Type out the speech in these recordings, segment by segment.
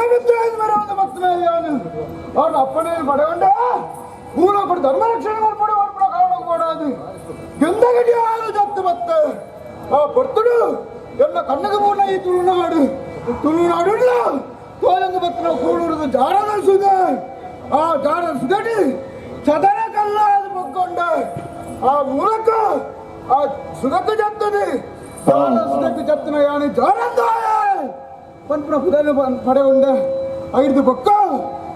ದಿನವಿದ್ರೇನು ಬರುವುದು ಭಕ್ತನೇ ನಾನು ಅವ್ರನ್ನ ಅಪ್ಪಣೆಯನ್ನು ಪಡೆಗೊಂಡು ಮೂಲ ಕೊಡು ಧರ್ಮರಕ್ಷಣೆ ಮಾಡ್ಬಿಡಿ ಹೊರಬಿಡ ಕಾರಣಕ್ಕೆ ಕೊಡೋದು ಎಂದ ಗಡಿ ಆದ ಜತ್ತು ಮತ್ತೆ ಆ ಪಡ್ತುಡು ಎಲ್ಲ ಕಣ್ಣಗೆ ಮೂರ್ನ ಈ ತುಳುನಾಡು ತುಳುನಾಡು ಇಲ್ಲ ತೋಲಂದು ಭಕ್ತ ನಾವು ಕೂಡುವುದು ಜಾರ ನಡೆಸುದೆ ಆ ಜಾರ ಸುಗಡಿ ಚದರ ಕಲ್ಲ ಅದು ಮಕ್ಕೊಂಡ ಆ ಮೂಲಕ ಆ ಸುಗತ್ತು ಜತ್ತದೆ ಸುಗತ್ತು ಜತ್ತನ ಯಾನಿ ಜಾರಂದಾಯ ಪನ್ಪುರ ಹುದನ ಪಡೆ ಉಂಡ ಐದು ಬೊಕ್ಕ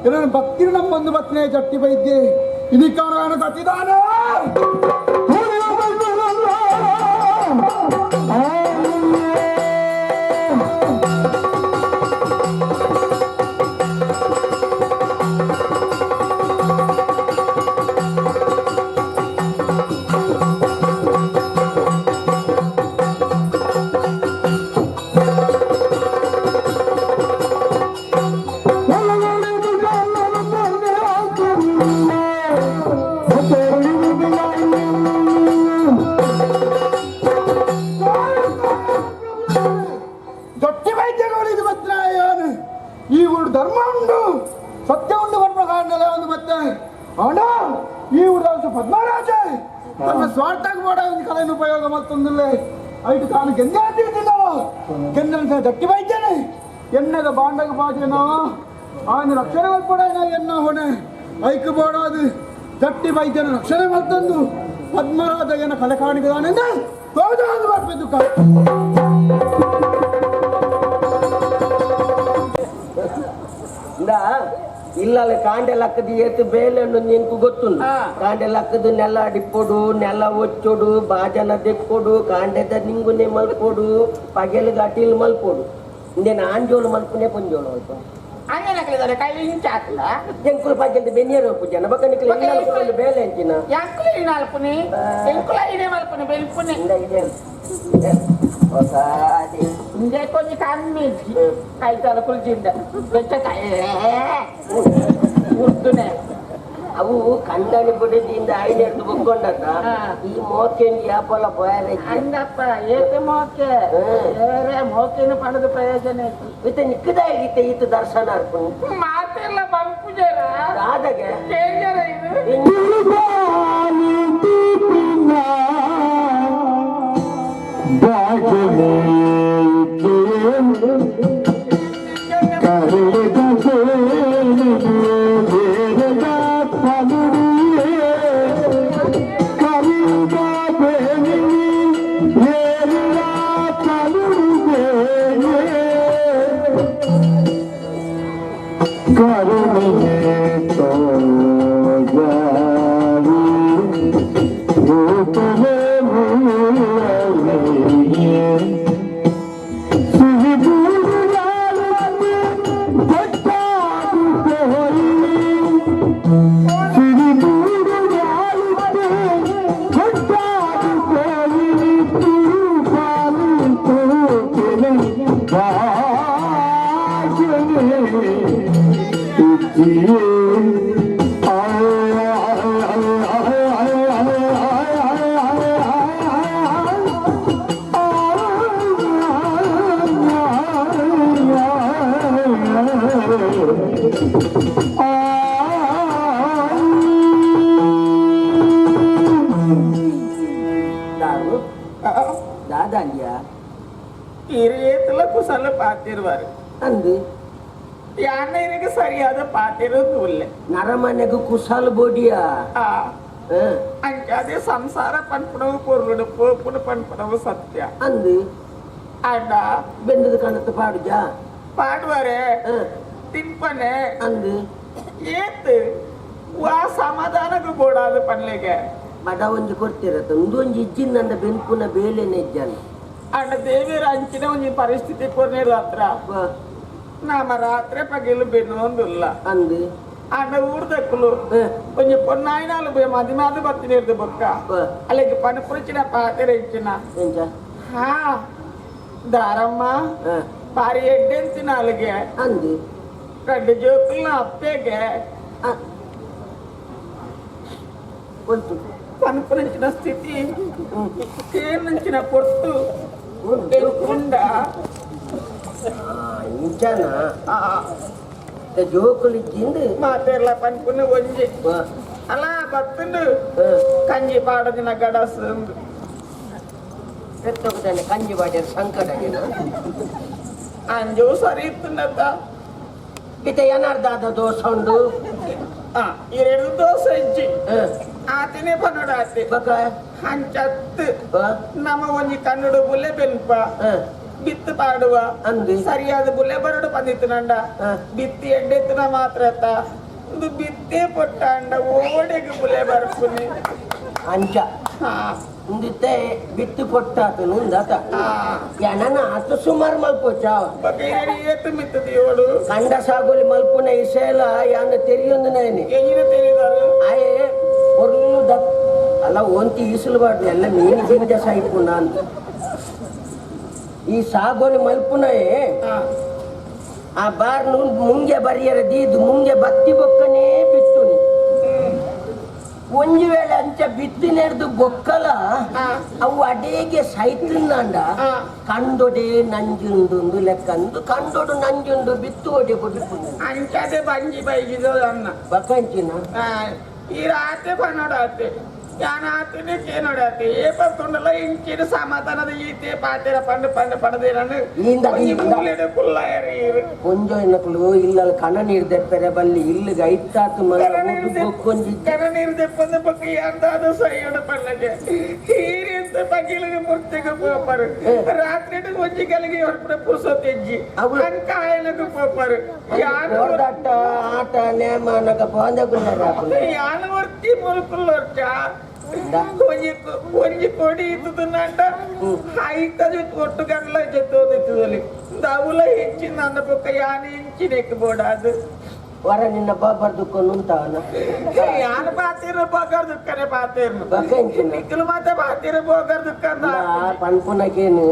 ಏನೋ ಭಕ್ತಿ ನಮ್ಮ ಒಂದು ಬತ್ತನೆ ಜಟ್ಟಿ ಬೈದ್ಯ. ಇದಿ ಕಾರಣ ಕತ್ತಿದಾನ ಈ ಊರು ಧರ್ಮ ಉಂಡು ಸತ್ಯ ಉಂಟು ಪ್ರಕಾರ ನೆಲ ಒಂದು ಮತ್ತೆ ಅವನ ಈ ಊರು ಪದ್ಮರಾಜ. ತನ್ನ ಸ್ವಾರ್ಥಕ್ಕೆ ಮಾಡ ಒಂದು ಕಲೆಯ ಉಪಯೋಗ ಮತ್ತೊಂದಿಲ್ಲೇ ಐಟು ತಾನು ಗೆಂದೆ ಹಾಕಿದ್ದೀನಿ ನಾವು ದಟ್ಟಿ ಬೈತೇನೆ. ಎನ್ನದ ಬಾಂಡಗ ಬಾಜೇನೋ ಆಯ್ನ ರಕ್ಷಣೆ ಮಾಡ್ಬೋಡ ಎನ್ನ ಹೊಣೆ. ಐಕ್ ಬೋಡೋದು. ದಟ್ಟಿ ಬೈತೇನೆ ರಕ್ಷಣೆ ಮತ್ತೊಂದು ಪದ್ಮರಾಜ ಏನ ಕಲೆ ಕಾಣಿಕೆ ಹೌದು ಬರ್ಬೇಕು ಇಲ್ಲ? ಕಾಂಡೆ ಹಾಕದು ಏತು ಬೇಲೆಣ್ಣು ನಿಂಕು ಗೊತ್ತು ಕಾಂಡೆ ಹಾಕದು ನೆಲ ಅಡಿಪ್ಪೋಡು ನೆಲ ಒಚ್ಚೋಡು ಬಾಜನ ದಿಕ್ಕೊಡು ಕಾಂಡೆದ ನಿಂಗುನೆ ಮಲ್ಕೋಡು ಪಗೆಲ್ ಗಾಟಿಲ್ ಮಲ್ಕೋಡು. ಇಂದೇನು ಆಂಜೋಳು ಮಲ್ಪುನೆ ಪುಂಜೋಳು ಅಲ್ಪ ಆಂಜೋಳು ಹಾಕಿದಾರೆ ಕೈ ಇಂಚ ಹಾಕಲ? ಪಗೆಲ್ ಬೆನ್ನೇರು ಪೂಜನ ಬಕ್ಕ ನಿಕ್ಲ ಎಂಕುಲು ಬೇಲೆ ಮಲ್ಪುನೆ ಬೆಲ್ಪುನೆ? ಇದೆ. ಹೊಸ ಅದೇ. ఇంకే కొన్ని కమ్మి కై తలుపులు చింద వెచ్చకాయ ఉర్దునే ಅವು ಕಂಡನಿ ಬಿಡಿದಿಂದ ಐದು ಎಡ್ದು ಬುಕ್ಕೊಂಡತ್ತ ಹಾ. ಈ ಮೋಕೆಂಡಿ ಯಾಪಲ್ಲ ಬೋಯಾರ ಅಂದಪ್ಪ ಏಕೆ ಮೋಕೆ ಬೇರೆ ಮೋಕೆನ ಪಡೆದ ಪ್ರಯೋಜನ ಐತಿ ಮತ್ತೆ ನಿಕ್ಕದಾಗಿತ್ತೆ ಈತ ದರ್ಶನ ಅರ್ಪಣೆ ಮಾತೆಲ್ಲ ಬಂಪು ಜರ ಆದಾಗೆ ಡೇಂಜರ್ ಇದು करी ಕುಸಲ ಪಾತಿರುವರು ಅಂದು ಈ ಅಣ್ಣನಿಗೆ ಸರಿಯಾದ ಪಾತಿರೋದು ಇಲ್ಲ ನರಮನೆಗೂ ಕುಶಾಲ ಬೋಡಿಯಾ ಆ ಹ, ಅಂಚಾದೆ ಸಂಸಾರ ಪನ್ಪುಣವು ಪೊರ್ಲುಡು ಪೋಪುಡು ಪನ್ಪುಣವು ಸತ್ಯ ಅಂದು ಅಣ್ಣ ಬೆಂದದ ಕಣತ್ತು ಪಾಡುಜಾ ಪಾಡುವರೆ ಹ, ತಿಂಪನೆ ಅಂದು ಏತ್ ವಾ ಸಮಾಧಾನಗೂ ಬೋಡಾದ ಪನ್ಲೆಗೆ ಬಡ ಒಂಜಿ ಕೊಡ್ತಿರತ್ತ ಒಂದು ಒಂಜಿ ಇಜ್ಜಿನಂದ ಬೆಂಪುನ ಬೇಲೆ ನೆಜ್ಜನ ಅಣ್ಣ ದೇವಿಯರ ಅಂಚಿನ ಒಂಜಿ ಪರಿಸ್ಥಿತಿ ಕೊನೆ ರಾತ್ರ ನಾಮ ರಾತ್ರಿ ಪಗಿಲು ಬೆನ್ನೊಂದುಲ್ಲ ಅಂದು ಅಣ್ಣ ಊರ್ದಕ್ಕಲು ಹ, కొంచెం పొన్నాయినాలు పోయి మది మాది బతినేది బొక్క ಹ, అలాగే పని పురిచిన పాత్ర ఇచ్చిన ಎಂಜ హా, దారమ్మ ಹ, పారి ఎడ్డెంచి నాలుగే ಅಂದು రెండు జోకులను అప్పేగే ಅ, కొంచెం పనుపునించిన స్థితి నుంచిన పొట్టు ಇಂಚಾನ ಜೋಕುಲಿ ಜಿಂದು ಮಾತೆಲ್ಲ ಪನ್ಪುನ ಒಂಜಿ ಅಲ್ಲ ಬತ್ತುಂಡು ಕಂಜಿ ಪಾಡದಿನ ಗಡಸು ಎತ್ತೊಗದಲ್ಲಿ ಕಂಜಿ ಪಾಡಿಯ ಸಂಕಟ ಅಂಜು ಸರಿ ಇತ್ತುಂಡತ್ತ ಇತ ಏನಾರ್ದಾದ ದೋಸೆ ಉಂಡು ಎರಡು ದೋಸೆ ಇಜ್ಜಿ ಆತನೇ ಪನ್ನಡ ಆತಿ ಬಕ ಹಂಚತ್ತು? ನಮ್ಮ ಒಂಜಿ ಕನ್ನಡ ಬುಲೆ ಬೆನ್ಪ. ಹ. ಬಿತ್ತು ಪಾಡುವ. ಅಂದು ಸರಿಯಾದ ಬುಲೆ ಬರಡು ಬಂದಿತ್ತು ನಂಡ. ಬಿತ್ತಿ ಎಡ್ಡೆತ್ತಿನ ಮಾತ್ರ. ಇದು ಬಿತ್ತೇ ಪೊಟ್ಟ ಅಂಡ. ಓಡೆಗೆ ಬುಲೆ ಬರ್ಪುನಿ. ಅಂಚ. ಹಾ. ಉಂದಿತ್ತೆ ಬಿತ್ತು ಕೊಟ್ಟಾತು ಮುಂದಾತ ಹಾ. ಯಾನನ ಆತು ಸುಮಾರು ಮಲ್ಪೋಚ. ಬಗೆರಡಿ ಏತು ಮಿತ್ತದ ಏಳು ಕಂಡ ಸಾಗುಲಿ ಮಲ್ಪುನ ಇಸೇಲ ಯಾನ ತೆರಿಯೊಂದು ನೇನಿ ಎಂಜಿನ ತೆರಿದಾರು? ಆಯೆ ಒಂದು ದಪ್ ಅಲ್ಲ ಒಂತಿ ಈಸಲಬಾರ್ದು ಎಲ್ಲ ಮೀನು ಜೀವಿತ ಸಾಯ್ಪುನ ನಾನು. ಈ ಸಾಗೋಲಿ ಮಲ್ಪುನಯೇ ಹಾ. ಆ ಬಾರ್ನು ಮುಂಗೆ ಬರಿಯರ ದೀದು ಮುಂಗೆ ಬತ್ತಿ ಬೊಕ್ಕನೇ ಬಿತ್ತುನಿ ಒಂಜಿ ವೇಳೆ ಅಂಚ ಬಿತ್ತಿ ನೆಡ್ದು ಗೊಕ್ಕಲ ಅವು ಅಡೇಗೆ ಸೈತಿಂದಂಡ ಹಾ. ಕಂಡೊಡೆ ನಂಜುಂದು ಲೆಕ್ಕಂದು ಕಂಡೊಡು ನಂಜುಂದು ಬಿತ್ತು ಒಡೆ ಕೊಟ್ಟು ಅಂಚದೆ ಬಂಜಿ ಬೈಗಿದ ಅನ್ನ. ಬಕಂಚಿನ ಈ ರಾತ್ರಿ ಪನ್ನಡಾತೆ ಯಾನ ತಿನ್ನಕ್ಕೆ ನೋಡತಿ ಏ ಬರ್ತೊಂಡಲ್ಲ ಇಂಕಿನ ಸಮಾಧಾನದ ಈತೆ ಪಾತಿರ ಪಂಡು ಪಂಡು ಪಡೆದಿರನು ಮೂಲೆಡೆ ಕುಲ್ಲಾಯರಿ ಕೊಂಜೋ ಇನ್ನಕ್ಲು ಇಲ್ಲಲ್ಲಿ ಕಣ ನೀರು ಬಲ್ಲಿ ಇಲ್ಲಿಗೆ ಐತಾತು ಕಣ ನೀರು ದೆಪ್ಪದ ಬಗ್ಗೆ ಎಂದಾದ ಸೈಯಡ ಪಲ್ಲಗೆ. ಹೀರಿಂತ ಬಗಿಲಿನ ಮೂರ್ತಿಗೆ ಪೋಪರು ರಾತ್ರಿ ಕೊಂಚಿ ಕಲಿಗೆ ಹೊರಪಡ ಪುರುಸ ತೆಜ್ಜಿ. ಅವನ್ ಕಾಯಲಕ್ಕೆ ಪೋಪರು ಯಾರು ಆಟ ನೇಮ ನಕ ಬಾಂಧಗುಲ್ಲ ಯಾನ ವರ್ತಿ ಮುರುಕುಲ್ಲ ವರ್ಚ కొంచె కొంచె కొడి ఇస్తుందంట అయితది కొట్టు గంటల చెత్తోది దవుల ఇచ్చింది అన్న పక్క యాన ఇంచి నెక్కిపోడాదు ವರ ನಿನ್ನ ಬಾಬಾರ್ದಕ್ಕೂ ನುಂತಾವನ ಯಾರು ಬಾತೀರ ಬಾಗರ್ದಕ್ಕನೆ ಬಾತೀರ್ನು? ಇಕ್ಕಲು ಮಾತೆ ಬಾತೀರ ಬಾಗರ್ದಕ್ಕ ಪನ್ಪುನಕೇನು?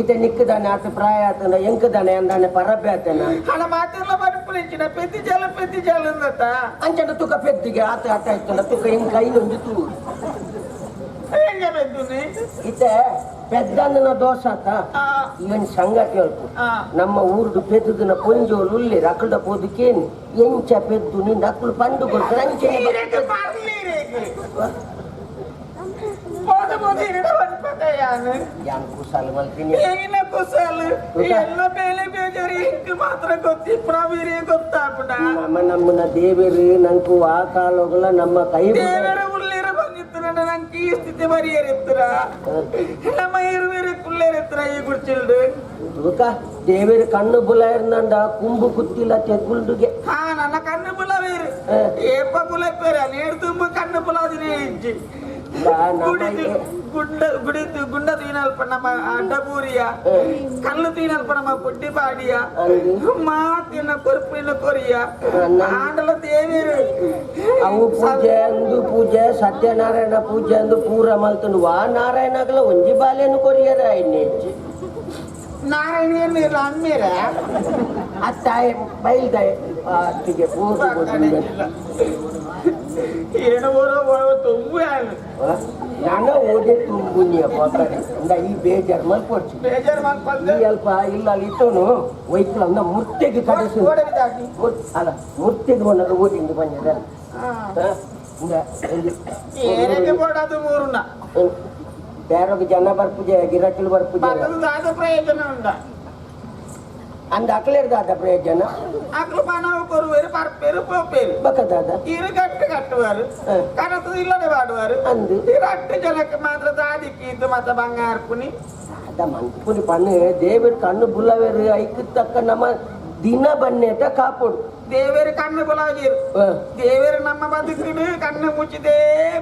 ಇತ ನಿಕ್ಕದಾನೆ ಆತ ಪ್ರಾಯ ಆತನ ಎಂಕದಾನೆ ಅಂದಾನೆ ಪರಬ್ಬೆ ಆತನ. ಹಣ ಮಾತೆಲ್ಲ ಬನ್ಪುನಿಚ್ಚಿನ ಪೆದ್ದಿ ಜಲ ಪೆದ್ದಿ ಜಲ ಅಂದತ ಅಂಚನ ತುಕ ಪೆದ್ದಿಗೆ ಆತ ಆತ ಆಯ್ತಲ್ಲ ತುಕ ಎಂಕ ಐನೊಂದು ತೂ ಹೆಂಗೆ ಪೆದ್ದು ಇತ ಪೆದ್ದನ್ನ ದೋಷ ಆತ ಇವನ್ ಸಂಗತಿ ಹೇಳ್ತು ನಮ್ಮ ಊರುಡು ಪೆದ್ದುದಿನ ಪೊಂಜೋಲು ಉಳ್ಳಿ ರಕ್ಕಲ್ದ ಪೋದಕ್ಕೇನು ಎಂಚ ಪೆದ್ದು ನಿಂದ ಅಕ್ಕಳು ಪಂಡು ಕೊಡ್ತಾರೆ ಅಂಚನೆ ఈరెడ్డి పర్లీరేకి. పోదు పోదు ఇరడ పడిపోతాయాను. ಯಾನ್ ಕುಸಾಲು ಮಲ್ಪಿನಿ ఈయన కుసాలు ఎల్ల పేలే బేజారు ఇంక మాత్రం కొత్తి ఇప్పుడు మీరే కొత్తాపుడ ನಮ್ಮ ನಮ್ಮನ ದೇವರು ನಂಕು ಆ ಕಾಲೋಗಲ ನಮ್ಮ ಕೈ ಬಿಡ- ದೇವರ ಉಳ್ಳಿರ ಬಂದಿತ್ತು ನಂಗೆ ಈ ಸ್ಥಿತಿ ಮರಿಯರಿತ್ತರ ನಮ್ಮ ಇರುವಿರಿ ಕುಳ್ಳೇರಿತ್ತರ ಈ ಗುಡ್ಚಿಲ್ಡು ತುಕ ದೇವರ ಕಣ್ಣು ಬುಲ ಇರ್ನಂಡ ಕುಂಬು ಕುತ್ತಿಲ್ಲ ತೆಗ್ಗುಲ್ಡುಗೆ ಹಾ ನನ್ನ ಕಣ್ಣು ಬುಲವೇರು ಹ. ಏಪ ಬುಲಪ್ಪೇರ ನೀರು ತುಂಬ ಕಣ್ಣು ಬುಲಾದಿನೇ ಇಜ್ಜಿ ಬಾ ನಮ್ಮ గుడి గుండ గుడి గుండ తీనాల్ప నమ్మ అడ్డపూరియ కళ్ళు తీనాల్ప నమ్మ పుట్టి పాడియ అంది మా తిన్న కొరుపున కొరియ అన్న. ఆండల దేవేరు ಅವು ಪೂಜೆ ಅಂದು ಪೂಜೆ ಸತ್ಯನಾರಾಯಣ ಪೂಜೆ ಅಂದು ಪೂರ ಮಲ್ತನು ವಾ ನಾರಾಯಣಗಲ ಒಂಜಿ ಬಾಲೆನು ಕೊರಿಯರ ಇನ್ನೆಜ್ಜಿ నారాయణ మీరు అమ్మేరా ಅತ್ತಾಯ ಬೈಲ್ದಾಯ ಅತ್ತಿಗೆ ಪೂಜೆ ನಂಗ ಓದಿ ತುಂಬು ನೀತಾರೆ ಅಂದ ಈ ಬೇಜಾರು ಮಾಡ್ಕೊಡ್ಸಿ ಬೇಜಾರು ಮಾಡ್ಕೊಂಡು ಅಲ್ಪ ಇಲ್ಲ ಅಲ್ಲಿ ಇಟ್ಟೋನು ವೈಕಲ್ ಅಂದ ಮುರ್ತೆಗೆ ಕಡಿಸಿ ಅಲ್ಲ ಮುರ್ತೆಗೆ ಬಂದ್ರೆ ಓದಿಂದ ಬಂದಿದೆ ಬೇರೊಬ್ಬ ಜನ ಬರ್ಪುಜೆ ಗಿರಾಕಿಲ್ ಬರ್ಪುಜೆ ಪ್ರಯೋಜನ ಉಂಟ ಅಂದ ಅಕ್ಲೇರ್ದಾದ ಪ್ರಯೋಜನ ಅಕ್ಲು ಪಣ పరపేరు పోపేరు ಬಕದಾದ ఇరు కట్టు కట్టువారు ఆ. కనత ఇల్లనే వాడువారు ಅಂದು ఈ రట్టు జనక మాత్రం దాదికి ఇంత మత బంగారుకుని ಅದ ಮಂತ್ಪುರಿ ಪನ್ನೆ ದೇವರ ಕಣ್ಣು ಬುಲ್ಲವೇರು ಐಕ್ ತಕ್ಕ ನಮ್ಮ ದಿನ ಬನ್ನೇಟ ಕಾಪೋಡು దేవేరు కన్ను బులాగీరు ಆ, దేవేరు నమ్మ బతుకుడు కన్ను ముచ్చిదే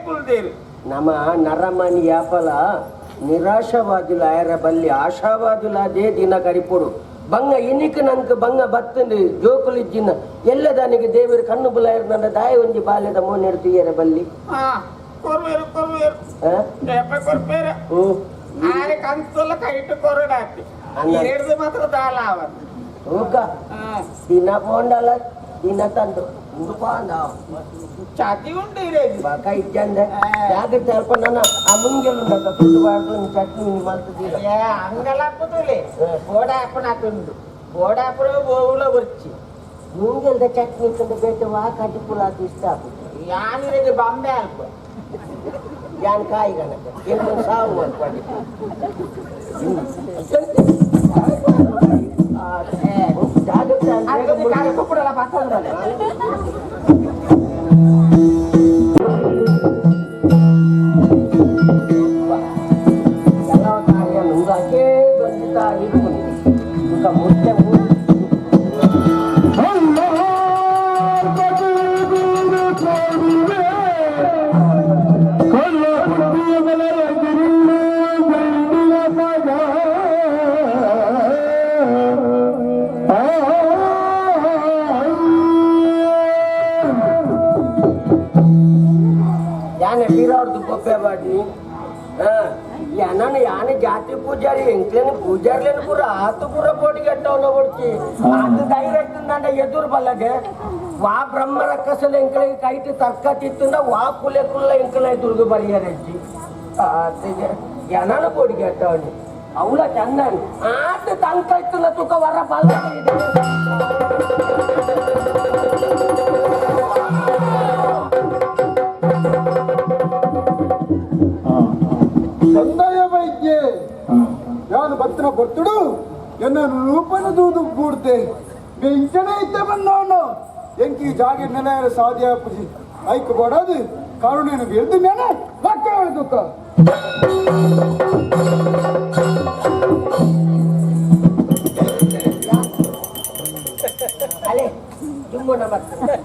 కుల్దేరు ನಮ್ಮ ನರಮನಿ ಯಾಪಲ ನಿರಾಶವಾದುಲ ಆಯರ ಬಲ್ಲಿ ಆಶಾವಾದುಲಾದೇ ದಿನ ಕರಿಪೋಡು ಬಂಗ ಇನಿಕ್ ನಂಗೆ ಬಂಗ ಬತ್ತಂದು ಜೋಕುಲಿಜ್ಜಿನ. ಎಲ್ಲ ದಾನಿಗೆ ದೇವರು ಕಣ್ಣು ಬುಲಾಯರ್ ನನ್ನ ದಾಯ ಒಂಜಿ ಬಾಲ್ಯದ ಮೋನೆಡು ತುಯ್ಯರ ಬಲ್ಲಿ. ದಿನ ಪೋಂಡಲ್ಲ ದಿನ ತಂದು. ಗುರುಪಾಂಡವ್ ಚಾಟಿ ಉಂಟು ಇರೇನು ಬಾಕ ಇದ್ದಂದೆ ಯಾಕೆ ತರ್ಕೊಂಡನ ಅಮ್ಮಂಗೆ ಉಂಟು ಕುಟುಂಬ ಚಟ್ನಿ ಮಾಡ್ತಿದ್ದೀರ ಹಂಗಲ್ಲ ಹಾಕೋದಿಲ್ಲ ಗೋಡ ಹಾಕೊಂಡು ಹಾಕೊಂಡು ಗೋಡ ಹಾಕೊಂಡು ಗೋವುಲ ಬರ್ಚಿ ಮುಂಗೆಲ್ದ ಚಟ್ನಿ ಕಂಡು ಬೇಟೆ ವಾ ಕಟ್ಟಿ ಪುಲ್ ಅದು ಇಷ್ಟ ಆಗುತ್ತೆ ಯಾನಿರಗೆ ಬಾಂಬೆ ಹಾಕು ಯಾನ್ ಕಾಯಿ ಗಣಕ ಏನು ಸಾವು ಅನ್ಕೊಂಡಿದ್ದು ಜಾಗೃತ ったんだな ಯಾನೆ ಬೀರವ್ರದ್ದು ಗೊಬ್ಬೆ ಬಾಡಿ. ಯಾನ ಯಾನೆ ಜಾತಿ ಪೂಜಾರಿ ಎಂಕ್ಲೇನು ಪೂಜಾರ್ಲೇನು ಪೂರ ಆತು ಪೂರ ಬೋಡಿಗೆಟ್ಟವನ ಹೊಡ್ತಿ ಅದು ಡೈರೆಕ್ಟ್ ನನ್ನ ಎದುರು ಬಲ್ಲಗೆ. ವಾ ಬ್ರಹ್ಮ ರಕ್ಕಸಲ ಎಂಕ್ಳಿಗೆ ಕೈಟಿ ತರ್ಕ ವಾ ಕುಲೆ ಕುಲ್ಲ ಎಂಕ್ಲ ಎದುರುಗು ಬರಿಯರಜ್ಜಿ ಆತಿಗೆ ಯಾನ ಬೋಡಿಗೆಟ್ಟವನಿ ಅವಳ ಚಂದನ್. ಆತ ತಂಕ ಇತ್ತು ತುಕ ವರ ಬಲ್ಲ ಸಂದಾಯ ವೈದ್ಯ. ಯಾನು ಬತ್ತನ ಬರ್ತಡು ಎನ್ನ ರೂಪನ ದೂದು ಗೂಡ್ತೆ ಬೆಂಚನೆ ಇದ್ದೆ ಬಂದವನು. ಎಂಕಿ ಜಾಗಿ ನೆಲ ಸಾಧ್ಯ ಪುಜಿ. ಐಕ್ ಬಡದು ಕರುಣೆಯನ್ನು ಬೆಳೆದು ಮೇಲೆ ಮಕ್ಕ ದುಃಖ ಅಲೆ ತುಂಬ ಬರ್ತದೆ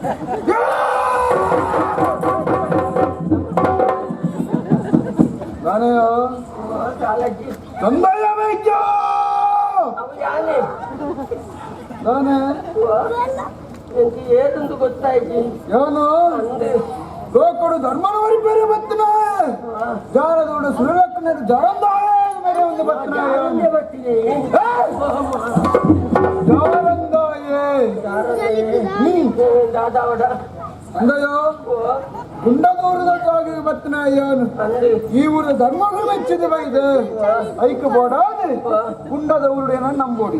ಕಾಲಜ್ಜಿ ಸಂದಾಯ ವೈದ್ಯ ಅವು ಯಾನೆ ನಾನೇ ಎಂತಿ ಏದಂದು ಗೊತ್ತಾಯ್ತು ಯಾನು ಅಂದೆ ಲೋಕಡು ಧರ್ಮನವರಿ ಬೇರೆ ಬತ್ತನ ಜಾರದೋಡು ಸುರಲಕ್ಕನ ಜಾರಂದಾಯ ಬೇರೆ ಒಂದು ಬತ್ತನ ಯಾರನ್ನೇ ಬರ್ತೀನಿ ಜಾರಂದಾಯೇ ಹ್ಮ್ ದಾದಾವಡ ಅಂದಯೋ ಗುಂಡದೂರದ பத்தினாயான் ಬತ್ತನ ಯಾನು வச்சது ಈ ಊರ போடாது குண்டதூருடைய நம்போடி ಐಕ ಬೋಡಾದೆ ಗುಂಡದ ಊರುಡೇನ ನಂಬೋಡಿ.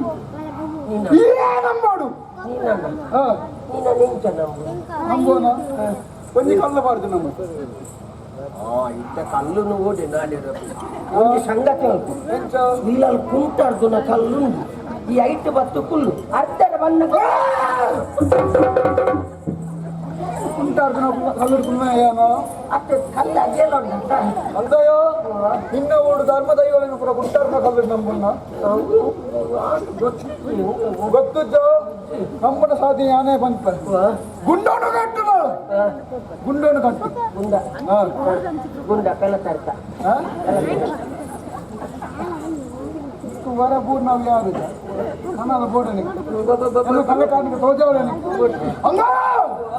ನೀನ ಈರೇ ನಂಬೋಡು ನೀನಣ್ಣ ಹಾ ನೀನ ನಿಂಚ ನಂಬು ಈ ಒಂದಿ ಕಲ್ಲಬಾರ್ದು ನಮ್ಮ ಆ ಇದ್ದ ಕಲ್ಲು ಓಡಿ ನಾಡಿರೋ ಒಂದು ಸಂಗತಿ ಉಂಟು ಎಂಚ ಇಲ್ಲಲ್ಲಿ ಕುಂಟಾಡ್ದು ನಾ ಕಲ್ಲು ಈ ಐಟ್ ಬತ್ತು ಕುಲ್ಲು ಅರ್ಧದ ಬಣ್ಣ ಉಂಟಾರ್ದು ಕಲ್ಲur ಕುಲ್ಮ ಯಾನು ಅತ್ತೆ ಕಲ್ಲ ಅದೇಲೊಂಡ ಅಂದಯೋ ನಿನ್ನ ಊರು ಧರ್ಮ ದೈವಗಳನ್ನು ಕೂಡ ಗುಂಟಾರ್ನ ಕಲ್ಲur ನಂಬುನ್ನ ಗೊತ್ತುಜ್ಜೋ ನಮ್ಮನ ಸಾಧಿ ಯಾನೇ ಬಂತ ಗುಂಡೋನು ಕಟ್ಟುನ ಗುಂಡೋನು ಕಟ್ಟು ಗುಂಡ ಹಾ ಗುಂಡ ಕಲ್ಲ ತರ್ಕ ಹಾ ವರ ಬೂರ್ ನಾವು ಯಾರು ನನ್ನ ಬೋಡನಿ ಎಲ್ಲ ಕಲ್ಲಕಾನಿಗೆ ತೋಜವಳನಿ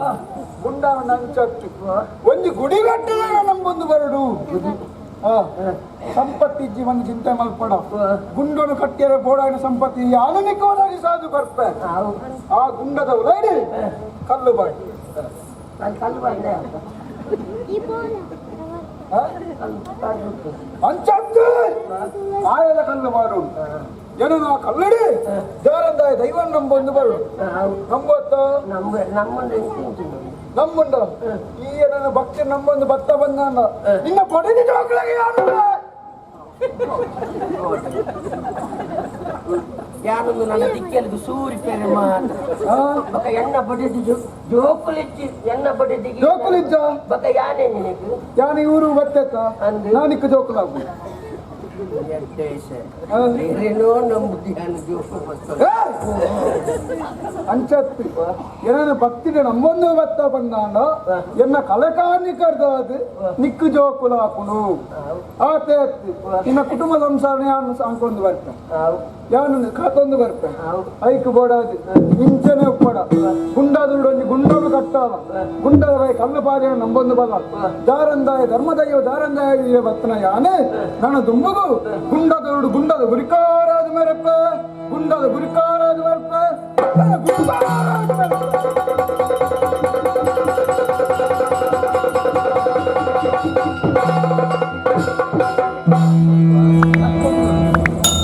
ಹಂಗ ಗುಂಡ ಒಂದು ಗುಡಿ ಕಟ್ಟಿದ ನಮ್ಮೊಂದು ಬರಡು ಸಂಪತ್ತಿ ಜೀವನ ಚಿಂತೆ ಮಲ್ಪಡ ಗುಂಡನು ಕಟ್ಟಿಯರ ಬೋಡಾಗಿನ ಸಂಪತ್ತಿ. ಆಧುನಿಕವಾಗಿ ಸಾಧು ಅವು ಆ ಗುಂಡದ ಉಲೈಡಿ ಕಲ್ಲು ಬಾಡಿ ಅಂಚ ಕಲ್ಲು ಹಾ? ಅಂಚತ್ತು ಆಯದ ಕಲ್ಲು ಮಾಡು ಏನು ನಾ ಕಲ್ಲಡಿ ದೇವರಂದ ದೈವ ನಂಬೊಂದು ಬರು ನಂಬತ್ತ ನಮ್ಮ ನಂಬುಂಡ ಈ ನನ್ನ ಭಕ್ತಿ ನಂಬೊಂದು ಭತ್ತ ಬಂದ ನಿನ್ನ ಪಡೆದಿ ಜೋಕ್ಳಗೆ ಯಾರು? ಯಾರೊಂದು ನನ್ನ ದಿಕ್ಕೆಲ್ದು ಸೂರಿ ಪೇರೆ ಮಾತ್ರ. ಬಕ ಎಣ್ಣ ಬಡಿದು ಜೋಕುಲಿಚ್ಚಿ ಎಣ್ಣ ಬಡಿದಿಗೆ ಜೋಕುಲಿಜ್ಜ ಬಕ ಯಾನೇ ನಿನಗೆ? ಯಾನ ಇವರು ಬತ್ತೆತ್ತ. ನಾನಿಕ್ಕ ಜೋಕುಲಾಗು ಬೇರೆನೋ ಭಕ್ತಿಗೆ ನಮ್ಮೊಂದು ಭತ್ತ ಬಂದಾಂಡ? ಎನ್ನ ಕಲಕಾನಿ ಕರ್ದಾದ್ರೆ ನಿಕ್ಕು ಜೋಕುಲ ಹಾಕುನು ಆತೆ ನಿನ್ನ ಕುಟುಂಬ ಸಂಸಾರನೆ ಯಾನು ಅನ್ಕೊಂಡು ಬರ್ತೆ? ಯಾನು ಕಾತೊಂದು ಬರ್ತೆ? ಐಕ್ ಬೋಡಾದಿ. ಇಂಚನೆ ಒಪ್ಪಡ ಗುಂಡಾದುಡು ಒಂಜಿ ಗುಂಡೋಡು ಕಟ್ಟಾಲ ಗುಂಡದ ಕಲ್ಲು ಪಾರಿಯ ನಂಬೊಂದು ಬಲ. ದಾರಂದಾಯ ಧರ್ಮದಯ್ಯೋ ದಾರಂದಾಯ ಬತ್ತನ ಯಾನೆ? ನನ್ನ ದುಂಬುಗು ಮೆರಪ.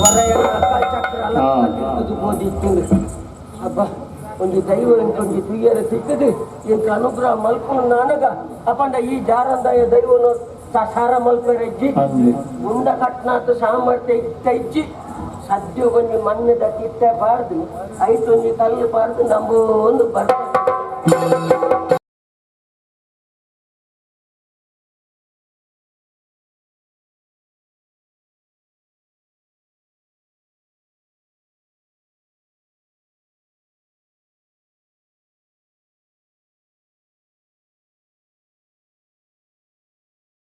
ವರ ಎಣ್ಣ ಕಾಲ್ ಚಕ್ರ ಅಲ್ಲ ತಿರುಗುದು ಗೋಧಿ ತಿಂದು ಒಂಜಿ ದೈವ ಇಂಕೊಂಜಿ ತುಯ್ಯರ ಸಿಕ್ಕದೆ ಇಂಕ ಅನುಗ್ರಹ ಮಲ್ಕೊಂಡು ನಾನಗ? ಅಪಂಡ ಈ ಜಾರಂದಾಯ ದೈವನು ಸಾರ ಮಲ್ಪರೆಜ್ಜಿ ಮುಂದ ಕಟ್ನಾತು ಸಾಮರ್ಥ್ಯ ಇತ್ತ ಇಜ್ಜಿ. ಸದ್ಯ ಒಂಜಿ ಮಣ್ಣದ ಕಿತ್ತ ಬಾರ್ದು ಐತೊಂಜಿ ಕಲ್ಲು ಬಾರ್ದು ಒಂದು ಬರ್ತದೆ